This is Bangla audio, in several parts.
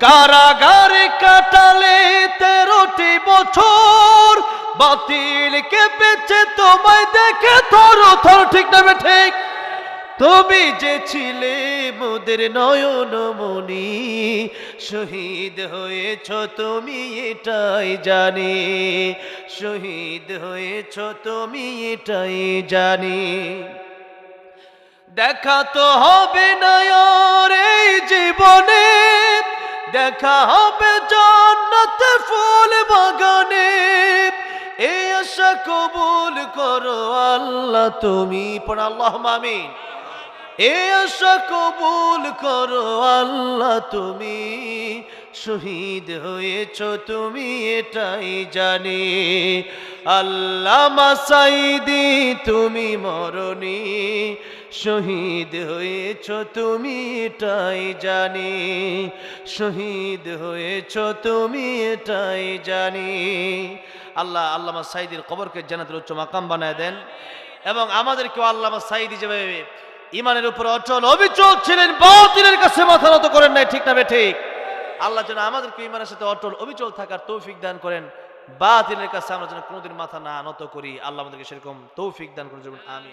কারাগারে কাটালে তেরোটি বছর। বাতিল কে পেছে তোমায় দেখে থর থর ঠিক না ঠিক? তুমি যে ছিলে মোদের নয়ন মনি শহীদ হয়েছ তুমি এটাই জানি। শহীদ হয়েছ তুমি এটাই জানি। দেখা তো হবে না আর এই জীবনে। দেখা হবে জান্নাত ফুল বাগানে। এই আশা কবুল করো আল্লাহ তুমি, পড় আল্লাহ মামিন এ আশা কবুল করো আল্লাহ তুমি, শহীদ হয়েছ তুমি এটাই জানি। আল্লাহ মাসাইদি তুমি মরণি। শহীদ হয়েছ তুমি এটাই জানি। শহীদ হয়েছ তুমি এটাই জানি। আল্লাহ আল্লামা সাইদির কবরকে জানাতের উচ্চ মাকাম বানায় দেন এবং আমাদেরকেও আল্লামা সাইদি যেভাবে ইমানের উপর অচল অবিচল ছিলেন, বাতিলের কাছে মাথা নত করেন নাই, ঠিক না ঠিক? আল্লাহ যেন আমাদেরকে ইমানের সাথে অটল অবিচল থাকার তৌফিক দান করেন, বাতিলের কাছে আমরা যেন কোনোদিন মাথা না নত করি। আল্লাহ আমাদেরকে সেরকম তৌফিক দান করে যেমন আমি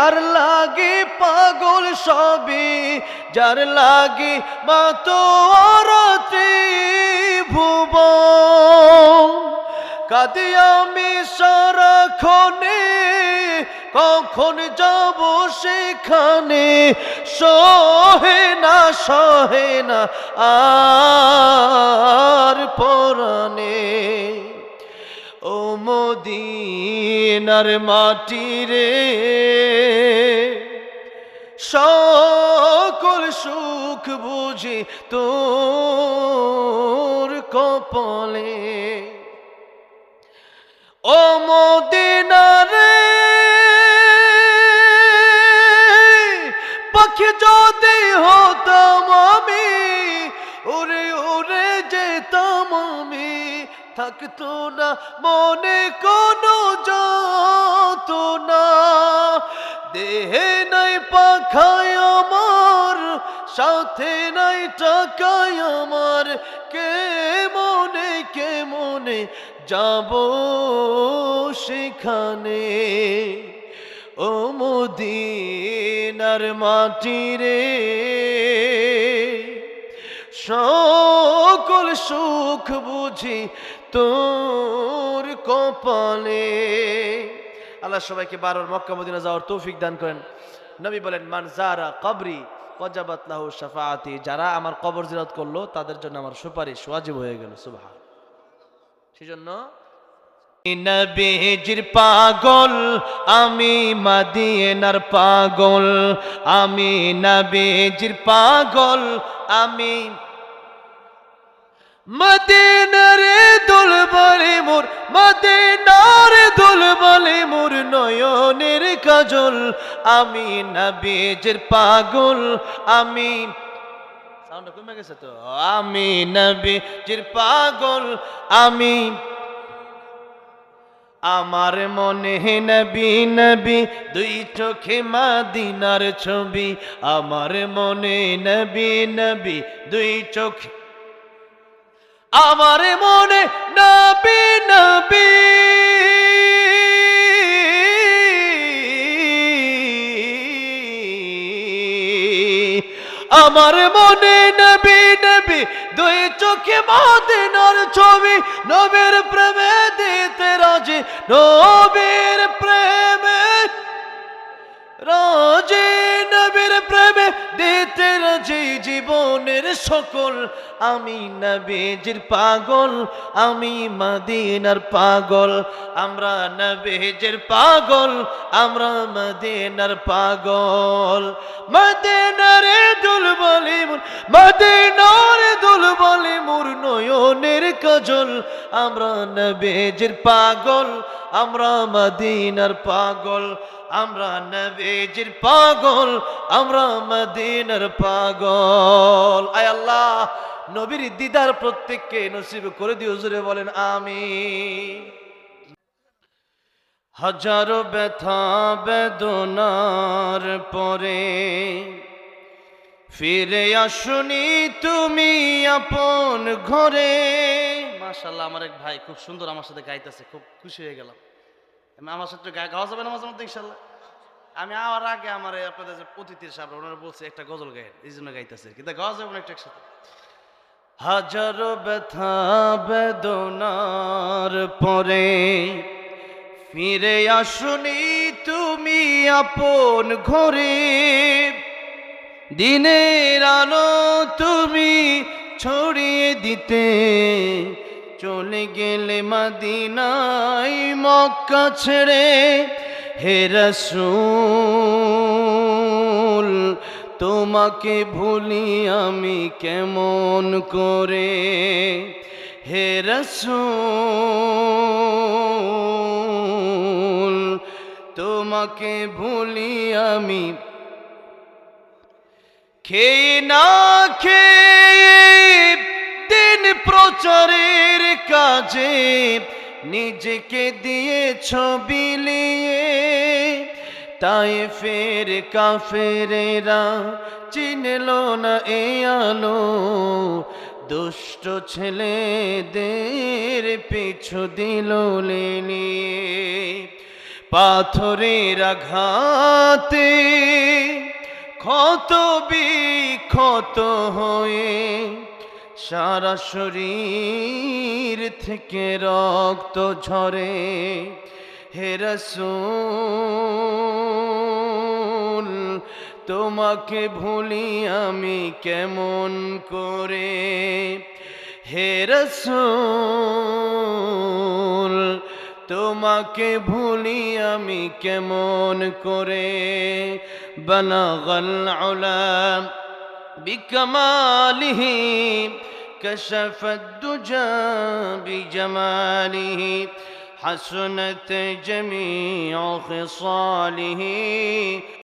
যার লাগে পাগল সবে যার লাগে মা তোর ভুব কাঁদি আমি সারাক্ষণে, কখন যাব সেখানে? সহে না সহে না, আর পরানে ও মদিনার মাটি রে, সকল সুখ বুঝি তোর কপালে। ও মদিনারে পাখি যদি হতাম আমি আমি থাকতো না, মনে কোনো যত না দেহে নাই পাখায় আমার, সাথে নাই টাকায় আমার। কে মনে কে মনে যাব সেখানে? ও মদিনার মাটি রে, সকল সুখ বুঝি তোর কপালে। আল্লাহ সবাইকে বারোর মক্কা মদিনা যাওয়ার তৌফিক দান করেন। নবী বলেন, মান জারা কবরি কজাবাত লাহু শাফাআতি। যারা আমার কবর জিরাত করল, তাদের জন্য আমার সুপারিশ ওয়াজিব হয়ে গেল সুবহান সেজন্য নবীজির পাগল, আমি মাদিয়েনার পাগল, আমি নবীজির পাগল, আমি মদিনারে দুল বলে মোর, মদিনারে দুল বলে মোর নয়নের কাজল। আমি নবীজির পাগল, আমি সাউন্ডটা কমে গেছে আমি নবীজির পাগল, আমি আমার মনে নবী নবী, দুই চোখে মাদিনার ছবি। আমার মনে নবী নবী, দুই চোখে আমার মনে নবী নবী। আমার মনে নবী নবী, দুই চোখে মদিনার ছবি, নবীর প্রেমে দিতে রাজি, নবীর প্রেমে, রাজে, নবীর প্রেমে দিতে রাজি জীবনের সকল, আমি নবীজির পাগল, আমি মদিনার পাগল। আমরা নবীজির পাগল, আমরা মদিনার পাগল। মদিনারে দুল বলি মদিনারে দুল বলি মোর নয়নের কাজল। আমরা নবীজির পাগল, আমরা মদিনার পাগল। আমরা নবীজির পাগল, আমরা মদিনার পাগল। আয় আল্লাহ, নবীর দিদার প্রত্যেককে নসিব করে দিও জুড়ে বলেন আমি হাজারো ব্যথা বেদনার পরে ফিরে আসুনি তুমি আপন ঘরে। মাশাল্লাহ আমার এক ভাই খুব সুন্দর আমার সাথে গাইতেছে, খুব খুশি হয়ে গেলাম। আমার সাথে গাওয়া যাবে না মাঝে মধ্যে ইনশাল্লাহ আমি আমার আগে আমার আপনাদের যে অতিথির সামনে ওনারা বলছে একটা গজল গায়ে এই জন্য গাইতেছে কিন্তু যাবে না একটু একসাথে। হাজারো ব্যথা বেদনার পরে ফিরে আসুনি তুমি আপন ঘরে। দিনের আলো তুমি ছড়িয়ে দিতে চলে গেলে মাদিনাই মক্কা ছেড়ে হে রসুল, তোমাকে ভুলি আমি কেমন করে? হে রসুল, তোমাকে ভুলি আমি খেয়ে না খেয়ে দিন প্রচারের কাজে নিজেকে দিয়েছ বিলিয়ে তাই ফের কাফেরেরা চিনল না এ আলো। দুষ্ট ছেলেদের পিছু দিল নিয়ে। পাথরের আঘাতে ক্ষত বিক্ষত হয়ে সারা শরীর থেকে রক্ত ঝরে। হেরসুল তোমাকে ভুলি আমি কেমন করে? হেরসুল তোমাকে ভুলি আমি কেমন করে? বনগল আলা বিকমালিহী كشف الدجى بجماله حسنت جميع خصاله.